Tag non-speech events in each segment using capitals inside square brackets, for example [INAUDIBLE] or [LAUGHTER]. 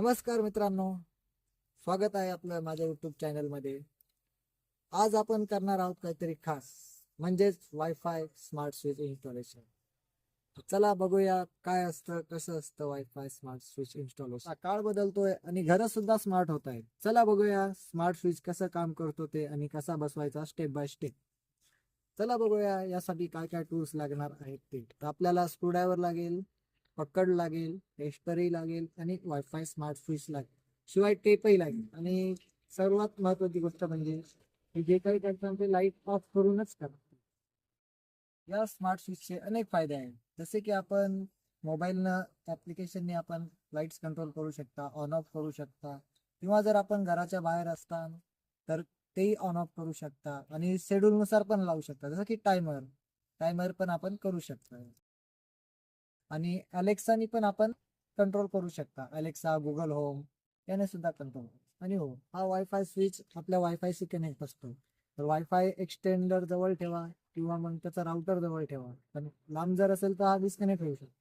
नमस्कार मित्रांनो. स्वागत आहे आपलं माझ्या युट्यूब चॅनलमध्ये आज आपण करणार आहोत काहीतरी खास म्हणजेच वायफाय स्मार्ट स्विच इन्स्टॉलेशन चला बघूया काय असतं कसं असतं वायफाय स्मार्ट स्विच इन्स्टॉलेशन काळ बदलतोय आणि घरं सुद्धा स्मार्ट होत आहेत. चला बघूया स्मार्ट स्विच कसं काम करतो ते आणि कसा बसवायचा स्टेप बाय स्टेप चला बघूया यासाठी काय काय टूल्स लागणार आहेत ते. तर आपल्याला स्क्रूड्रायव्हर लागेल पकड लागेल टेस्टरही लागेल आणि वायफाय स्मार्ट स्विच लागेल. शिवाय टेपही लागेल. आणि सर्वात महत्वाची गोष्ट म्हणजे जे काही करतात ते लाइट ऑफ करूनच करतात या स्मार्ट स्विचचे अनेक फायदे आहेत. जसे की आपण मोबाईलनं ऍप्लिकेशनने आपण लाईट्स कंट्रोल करू शकता ऑन ऑफ करू शकता. किंवा जर आपण घराच्या बाहेर असताना तर तेही ऑन ऑफ करू शकता. आणि शेड्यूलनुसार पण लावू शकता. जसं की टायमर टायमर पण आपण करू शकता. आणि अलेक्सानी पण आपण कंट्रोल करू शकता. अलेक्सा गुगल होम याने सुद्धा कंट्रोल आणि हो हा वायफाय स्विच आपल्या वायफायशी कनेक्ट असतो. तर वायफाय एक्सटेंडर जवळ ठेवा किंवा मग त्याचा राउटर जवळ ठेवा. पण लांब जर असेल तर हा डिस्कनेक्ट होऊ शकतो.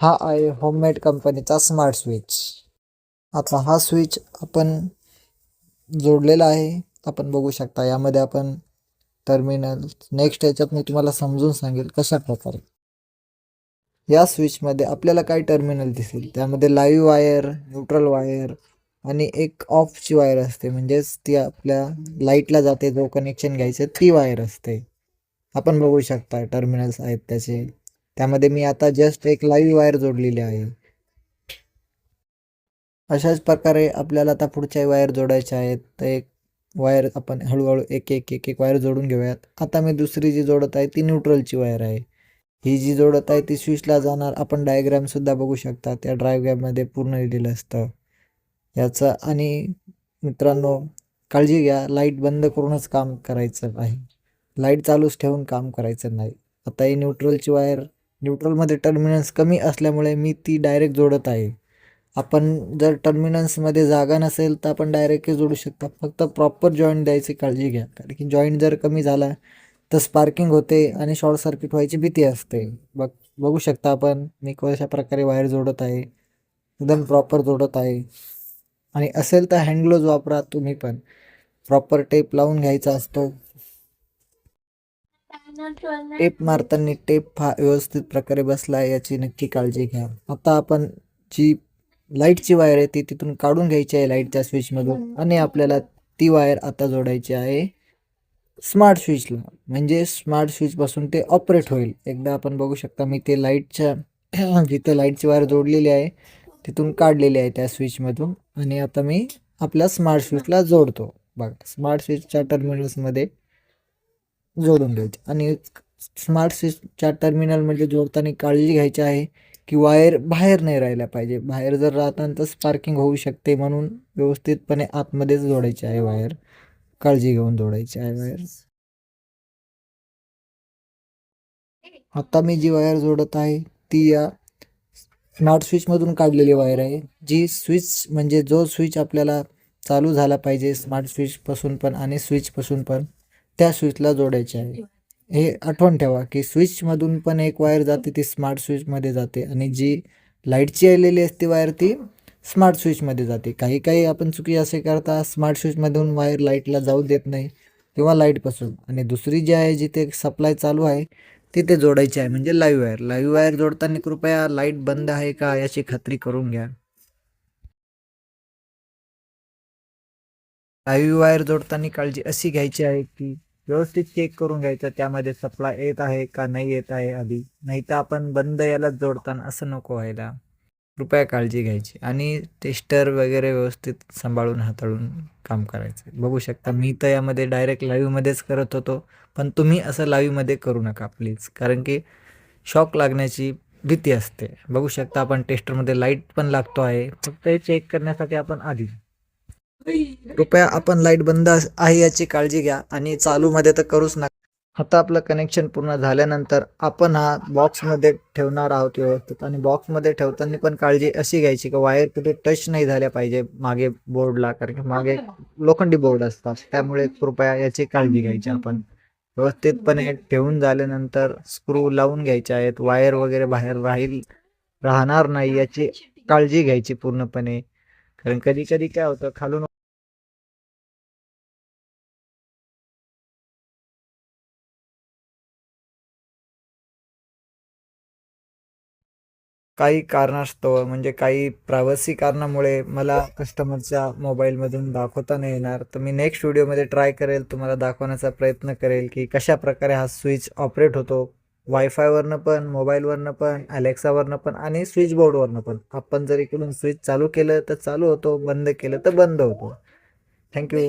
हा आहे होममेड कंपनीचा स्मार्ट स्विच आता हा स्विच आपण जोडलेला आहे. आपण बघू शकता यामध्ये आपण टर्मिनल नेक्स्ट याच्यात मी तुम्हाला समजून सांगेल कशा प्रकारे. या स्विचमध्ये आपल्याला काय टर्मिनल दिसेल? त्यामध्ये लाईव्ह वायर न्यूट्रल वायर आणि एक ऑफची वायर असते. म्हणजेच ती आपल्या लाईटला जाते जो कनेक्शन घ्यायचं ती वायर असते. आपण बघू शकता टर्मिनल्स आहेत त्याचे. त्यामध्ये मी आता जस्ट एक लाईव्ह वायर जोडलेली आहे. अशाच प्रकारे आपल्याला आता पुढच्या वायर जोडायच्या आहेत. तर एक वायर आपण हळूहळू एक एक एक एक वायर जोडून घेऊयात. आता मी दुसरी जी जोडत आहे ती न्यूट्रलची वायर आहे. ही जी जोडत आहे ती स्विचला जाणार आपण डायग्रॅमसुद्धा बघू शकता. त्या डायग्राममध्ये पूर्ण लिहिलेलं असतं. याचं आणि मित्रांनो काळजी घ्या. लाइट बंद करूनच काम करायचं आहे. लाइट चालूच ठेवून काम करायचं नाही. आता ही न्यूट्रलची वायर न्यूट्रलमध्ये टर्मिनल्स कमी असल्यामुळे मी ती डायरेक्ट जोडत आहे. आपण जर टर्मिनल्समध्ये जागा नसेल तर आपण डायरेक्टली जोडू शकता. फक्त प्रॉपर जॉईंट द्यायची काळजी घ्या. कारण की जॉईंट जर कमी झाला तर स्पार्किंग होते आणि शॉर्ट सर्किट व्हायची भीती असते. बघ बघू शकता आपण मी कशा प्रकारे वायर जोडत आहे. एकदम प्रॉपर जोडत आहे. आणि असेल तर हँडग्लोज वापरा तुम्ही पण. प्रॉपर टेप लावून घ्यायचा असतो. टेप मारताना टेप हा व्यवस्थित प्रकारे बसला याची नक्की काळजी घ्या. आता आपण जी लाईटची वायर आहे ती तिथून काढून घ्यायची आहे लाईटच्या स्विचमधून. आणि आपल्याला ती वायर आता जोडायची आहे स्मार्ट स्विचला. म्हणजे स्मार्ट स्विचपासून ते ऑपरेट होईल. एकदा आपण बघू शकता मी ते लाईटच्या [CLEARS THROAT] जिथे लाईटची वायर जोडलेली आहे तिथून काढलेली आहे त्या स्विचमधून. आणि आता मी आपल्या स्मार्ट स्विचला जोडतो. बघा स्मार्ट स्विचच्या टर्मिनल्समध्ये जोडून घ्यायचे. आणि स्मार्ट स्विचच्या टर्मिनलमध्ये जोडताना काळजी घ्यायची आहे. की वायर बाहेर नाही राहिल्या पाहिजे. बाहेर जर राहताना तर स्पार्किंग होऊ शकते म्हणून व्यवस्थितपणे आतमध्येच जोडायची आहे वायर. काळजी घेऊन जोडायची आहे वायर. आता मी जी वायर जोडत आहे ती या स्मार्ट स्विचमधून काढलेली वायर आहे. जी स्विच म्हणजे जो स्विच आपल्याला चालू झाला पाहिजे स्मार्ट स्विचपासून पण आणि स्विचपासून पण त्या स्विचला जोडायचे आहे. हे आठवण ठेवा की स्विचमधून पण एक वायर जाते ती स्मार्ट स्विचमध्ये जाते. आणि जी लाईटची आलेली असते वायर ती स्मार्ट स्विचमध्ये जाते. काही काही आपण चुकी असे करता स्मार्ट स्विचमधून वायर लाईटला जाऊ देत नाही किंवा लाईटपासून आणि दुसरी जी आहे जिथे सप्लाय चालू आहे तिथे जोडायची आहे म्हणजे लाईव्ह वायर. लाईव्ह वायर जोडताना कृपया लाइट बंद आहे का याची खात्री करून घ्या. लाईव्ह वायर जोडताना काळजी अशी घ्यायची आहे की व्यवस्थित चेक करून घ्यायचं त्यामध्ये सप्लाय येत आहे का नाही येत आहे आधी. नाही तर आपण बंद यालाच जोडताना असं नको व्हायला. कृपया काळजी घ्यायची आणि टेस्टर वगैरे व्यवस्थित सांभाळून हाताळून काम करायचं. बघू शकता मी तर यामध्ये डायरेक्ट लाईव्हमध्येच करत होतो पण तुम्ही असं लाईव्हमध्ये करू नका प्लीज कारण की शॉक लागण्याची भीती असते. बघू शकता आपण टेस्टरमध्ये लाइट पण लागतो आहे. फक्त हे चेक करण्यासाठी आपण आधी कृपया आपण लाइट बंद आहे याची काळजी घ्या आणि चालूमध्ये तर करूच नका. आता आपलं कनेक्शन पूर्ण झाल्यानंतर आपण हा बॉक्समध्ये ठेवणार आहोत व्यवस्थित आणि बॉक्समध्ये ठेवताना पण काळजी अशी घ्यायची की वायर कुठे टच नाही झाल्या पाहिजे मागे बोर्डला कारण की मागे लोखंडी बोर्ड असतात. त्यामुळे कृपया याची काळजी घ्यायची. आपण व्यवस्थितपणे ठेवून झाल्यानंतर स्क्रू लावून घ्यायचे आहेत. वायर वगैरे बाहेर राहील राहणार नाही याची काळजी घ्यायची पूर्णपणे. कारण कधी कधी काय होतं खालून काही कारणास्तव म्हणजे काही प्रायव्हसी कारणामुळे मला कस्टमरच्या मोबाईलमधून दाखवता नाही येणार. तर मी नेक्स्ट व्हिडिओमध्ये ट्राय करेल तुम्हाला दाखवण्याचा प्रयत्न करेल की कशा प्रकारे हा स्विच ऑपरेट होतो. वायफायवरनं पण मोबाईलवरनं पण अलेक्सावरनं पण आणि स्विच बोर्डवरनं पण. आपण जर इकडून स्विच चालू केलं तर चालू होतो बंद केलं तर बंद होतो. थँक्यू